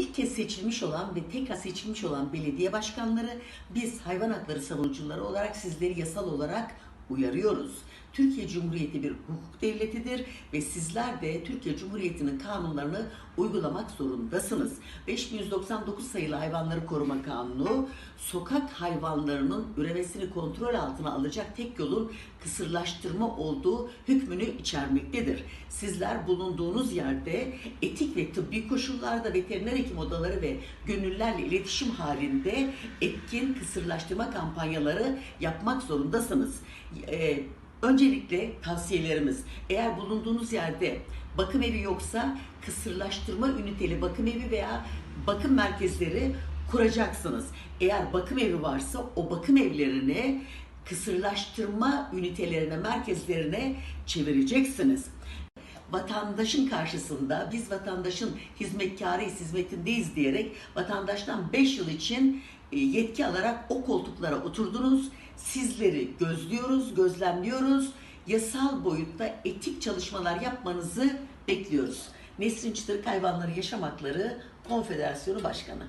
ilk kez seçilmiş olan ve tekrar seçilmiş olan belediye başkanları biz hayvan hakları savunucuları olarak sizleri yasal olarak uyarıyoruz. Türkiye Cumhuriyeti bir hukuk devletidir ve sizler de Türkiye Cumhuriyeti'nin kanunlarını uygulamak zorundasınız. 5199 sayılı Hayvanları Koruma Kanunu, sokak hayvanlarının üremesini kontrol altına alacak tek yolun kısırlaştırma olduğu hükmünü içermektedir. Sizler bulunduğunuz yerde etik ve tıbbi koşullarda veteriner hekim odaları ve gönüllülerle iletişim halinde etkin kısırlaştırma kampanyaları yapmak zorundasınız. Ee, Öncelikle tavsiyelerimiz eğer bulunduğunuz yerde bakım evi yoksa kısırlaştırma üniteli bakım evi veya bakım merkezleri kuracaksınız. Eğer bakım evi varsa o bakım evlerini kısırlaştırma ünitelerine, merkezlerine çevireceksiniz vatandaşın karşısında biz vatandaşın hizmetkarıyız, hizmetindeyiz diyerek vatandaştan 5 yıl için e, yetki alarak o koltuklara oturdunuz. Sizleri gözlüyoruz, gözlemliyoruz. Yasal boyutta etik çalışmalar yapmanızı bekliyoruz. Nesrin Çıtırık Hayvanları Yaşam Hakları Konfederasyonu Başkanı.